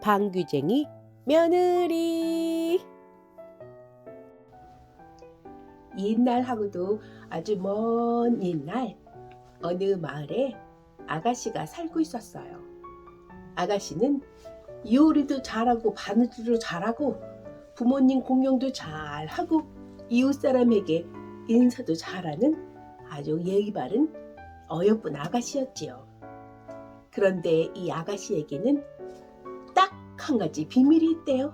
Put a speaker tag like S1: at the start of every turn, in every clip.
S1: 방귀쟁이 며느리 옛날하고도 아주 먼 옛날 어느 마을에 아가씨가 살고 있었어요. 아가씨는 요리도 잘하고 바느질도 잘하고 부모님 공경도 잘하고 이웃 사람에게 인사도 잘하는 아주 예의 바른 어여쁜 아가씨였지요. 그런데 이 아가씨에게는 딱 한 가지 비밀이 있대요.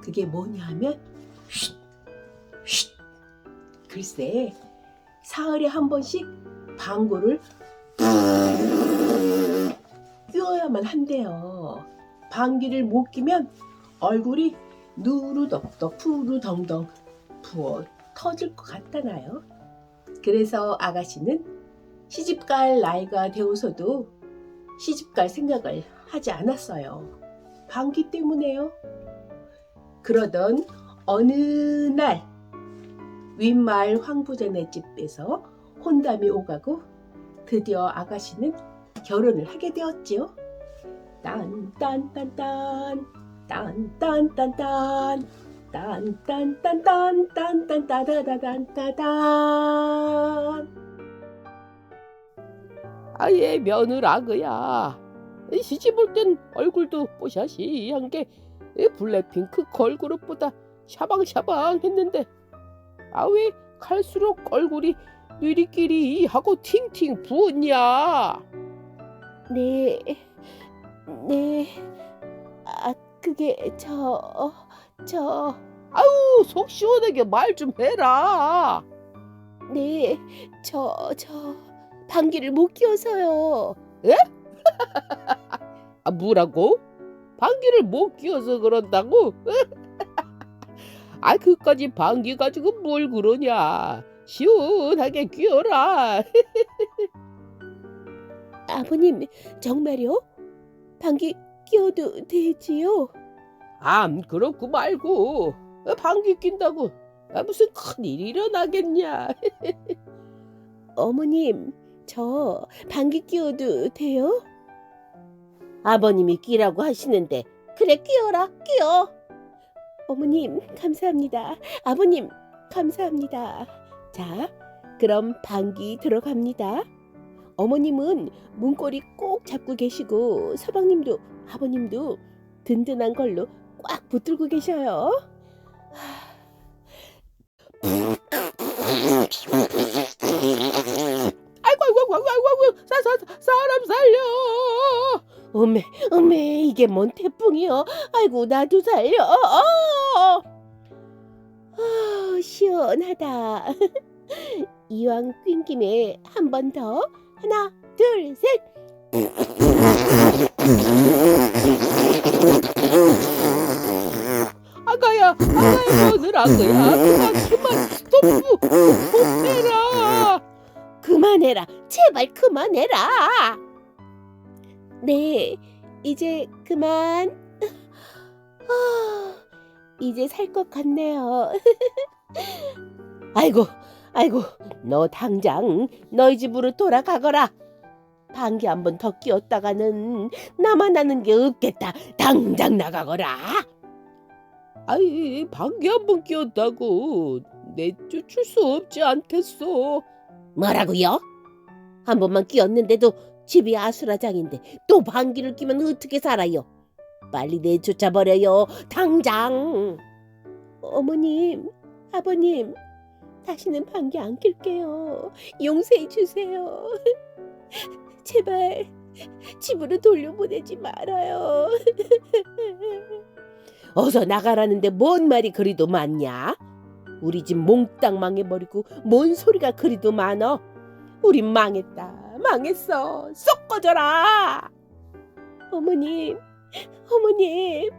S1: 그게 뭐냐 하면 쉿, 쉿. 글쎄 사흘에 한 번씩 방구를 끼워야만 한대요. 방귀를 못 끼면 얼굴이 누르덕덕 푸르덩덩 부어 터질 것 같다나요. 그래서 아가씨는 시집갈 나이가 되어서도 시집갈 생각을 하지 않았어요. 방귀 때문에요. 그러던 어느 날 윗마을 황부자네 집에서 혼담이 오가고 드디어 아가씨는 결혼을 하게 되었지요. 딴딴딴딴 딴딴딴딴 딴딴딴딴딴딴따다다단따단
S2: 아예 며느라 그야 시집 올 땐 얼굴도 뽀샤시한 게 블랙핑크 걸그룹보다 샤방샤방 했는데 아왜 갈수록 얼굴이 느리끼리 하고 팅팅 부었냐?
S1: 네, 네, 아 그게 저, 저,
S2: 아우 속 시원하게 말 좀 해라.
S1: 네, 저, 저. 방귀를 못 뀌어서요.
S2: 아 뭐라고? 방귀를 못 끼워서 그런다고? 아 그까지 방귀 가지고 뭘 그러냐? 시원하게 끼워라.
S1: 아버님 정말요? 방귀 뀌어도 되지요?
S2: 암 그렇고 말고. 어, 방귀 낀다고. 아, 무슨 큰일이 일어나겠냐?
S1: 어머님 저 방귀 뀌어도 돼요? 아버님이 끼라고 하시는데 그래 끼어라 끼어. 어머님 감사합니다. 아버님 감사합니다. 자 그럼 방귀 들어갑니다. 어머님은 문고리 꼭 잡고 계시고 서방님도 아버님도 든든한 걸로 꽉 붙들고 계셔요.
S2: 아이고 아이고 아이고 아이고 사, 사, 사람 살려
S1: 어메 어메 이게 뭔 태풍이여? 아이고 나도 살려. 어, 아 시원하다. 이왕 퀨 김에 한 번 더. 하나 둘 셋.
S2: 아가야 아가야 며느라 그야. 그만 그만. 스톱 못 해라.
S1: 그만해라. 제발 그만해라 네 이제 그만. 아, 이제 살 것 같네요. 아이고 아이고 너 당장 너희 집으로 돌아가거라. 방귀 한 번 더 끼었다가는 나만 하는 게 없겠다. 당장 나가거라.
S2: 아이 방귀 한 번 끼었다고 내쫓을 수 없지 않겠어.
S1: 뭐라고요? 한 번만 끼었는데도 집이 아수라장인데 또 방귀를 끼면 어떻게 살아요? 빨리 내쫓아 버려요. 당장. 어머님, 아버님, 다시는 방귀 안 낄게요. 용서해 주세요. 제발 집으로 돌려보내지 말아요. 어서 나가라는데 뭔 말이 그리도 많냐? 우리 집 몽땅 망해버리고 뭔 소리가 그리도 많어? 우린 망했다, 망했어, 쏙 꺼져라! 어머님, 어머님,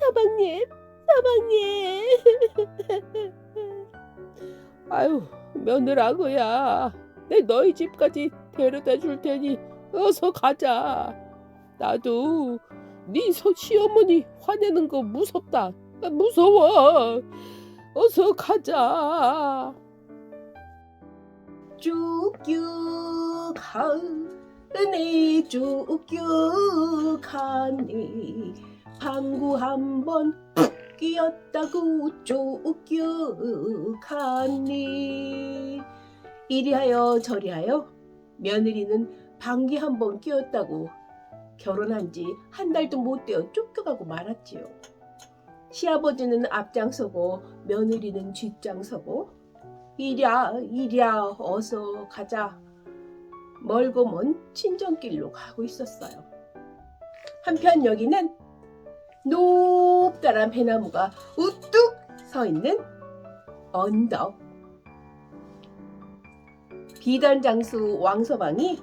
S1: 서방님, 서방님.
S2: 아유 며느라 그야. 내 너희 집까지 데려다 줄 테니 어서 가자. 나도 네 서- 시어머니 화내는 거 무섭다. 아, 무서워. 어서 가자
S1: 쭉쭉 하우 은혜 쭉쭉 하니 방구 한번 끼었다고 쭉쭉 하니 이리하여 저리하여 며느리는 방귀 한번 끼었다고 결혼한 지 한 달도 못 되어 쫓겨가고 말았지요. 시아버지는 앞장서고 며느리는 뒷장서고 이랴 이랴 어서 가자 멀고 먼 친정길로 가고 있었어요. 한편 여기는 높다란 배나무가 우뚝 서 있는 언덕. 비단 장수 왕서방이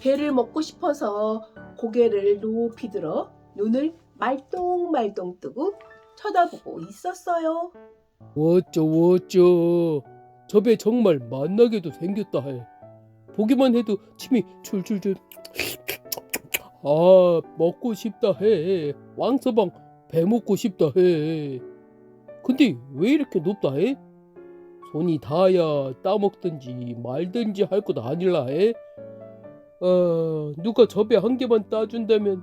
S1: 배를 먹고 싶어서 고개를 높이 들어 눈을 말똥말똥 뜨고 쳐다보고 있었어요.
S2: 어쩌 어쩌. 저배 정말 만나게도 생겼다 해 보기만 해도 침이 줄줄줄 아 먹고 싶다 해. 왕서방 배 먹고 싶다 해. 근데 왜 이렇게 높다 해? 손이 닿아야 따먹든지 말든지 할 것 아닐라 해. 아, 누가 저배 한 개만 따준다면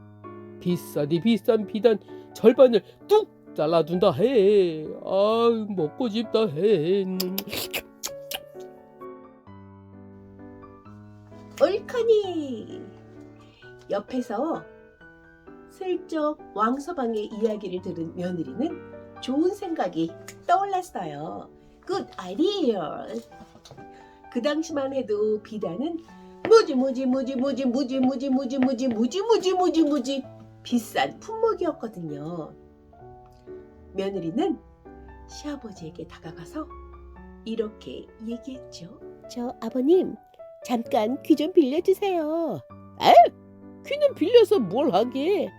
S2: 비싸디 비싼 비단 절반을 뚝 잘라준다 해. 아 먹고 싶다 해. 음.
S1: 얼카니 옆에서 슬쩍 왕서방의 이야기를 들은 며느리는 좋은 생각이 떠올랐어요. Good idea. 그 당시만 해도 비단은 무지 무지 무지 무지 무지 무지 무지 무지 무지 무지 무지 무지 비싼 품목이었거든요. 며느리는 시아버지에게 다가가서 이렇게 얘기했죠. 저 아버님 잠깐 귀 좀 빌려주세요.
S2: 귀는 빌려서 뭘 하게?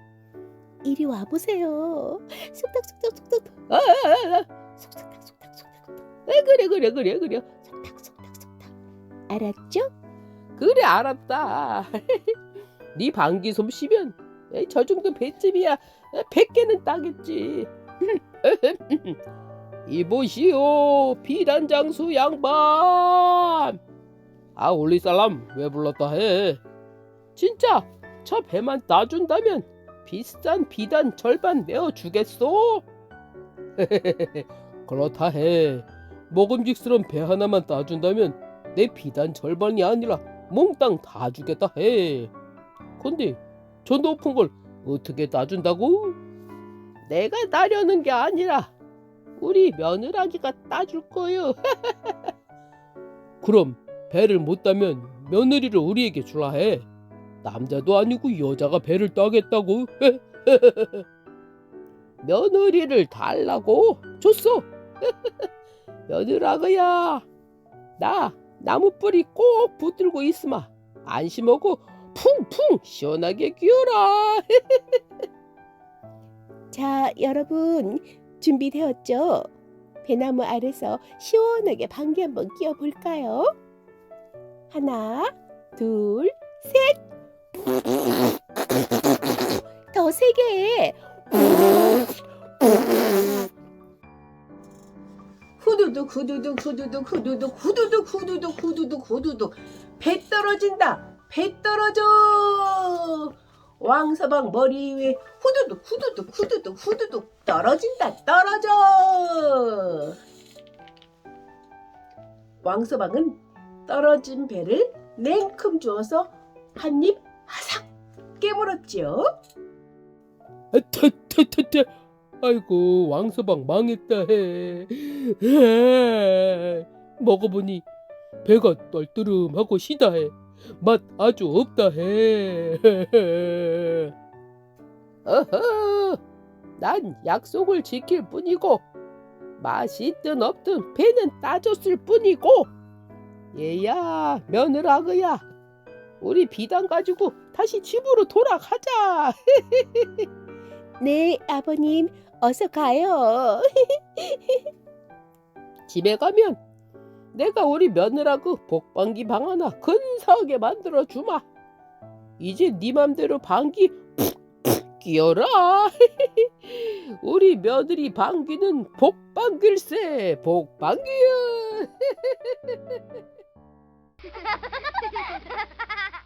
S1: 이리 와 보세요. 속닥속닥 속닥
S2: 아, 아, 아.
S1: 속닥 속닥 속닥
S2: 아, 그래 그래 그래 그래
S1: 속닥 속닥 속닥. 알았죠?
S2: 그래 알았다. 네 방귀 솜씨면 에이, 저 정도 배쯤이야 백 개는 따겠지. 이보시오 비단 장수 양반. 아 올리 살람 왜 불렀다 해? 진짜 저 배만 따준다면 비싼 비단 절반 내어 주겠소? 그렇다 해. 먹음직스러운 배 하나만 따준다면 내 비단 절반이 아니라 몽땅 다 주겠다 해. 근데 저 높은 걸 어떻게 따준다고? 내가 따려는 게 아니라 우리 며느라기가 따줄 거요. 그럼 배를 못 따면 며느리를 우리에게 주라 해. 남자도 아니고 여자가 배를 따겠다고? 며느리를 달라고? 줬어. 며느라그야. 나 나무 뿌리 꼭 붙들고 있으마. 안심하고 풍풍 시원하게 끼워라.
S1: 자, 여러분 준비되었죠? 배나무 아래서 시원하게 방귀 한번 끼워 볼까요? 하나, 둘, 셋. 더 세게. 후두둑 후두둑 후두둑 후두둑 후두둑 후두둑 후두둑 후두둑 배 떨어진다 배 떨어져 왕서방 머리 위에 후두둑 후두둑 후두둑 후두둑 떨어진다 떨어져 왕서방은 떨어진 배를 냉큼 주어서 한 입 하삭 깨물었지요
S2: 터터터터. 아이고 왕서방 망했다 해. 에, 먹어보니 배가 떨뜨름하고 시다 해. 맛 아주 없다 해. 어허, 난 약속을 지킬 뿐이고 맛이 있든 없든 배는 따줬을 뿐이고 얘야 며느라그야 우리 비단 가지고 다시 집으로 돌아가자.
S1: 네 아버님 어서 가요
S2: 집에 가면 내가 우리 며느라고 복방기 방 하나 근사하게 만들어 주마. 이제 네 맘대로 방귀 푹푹 끼어라. 우리 며느리 방귀는 복방귀일세 복방귀야.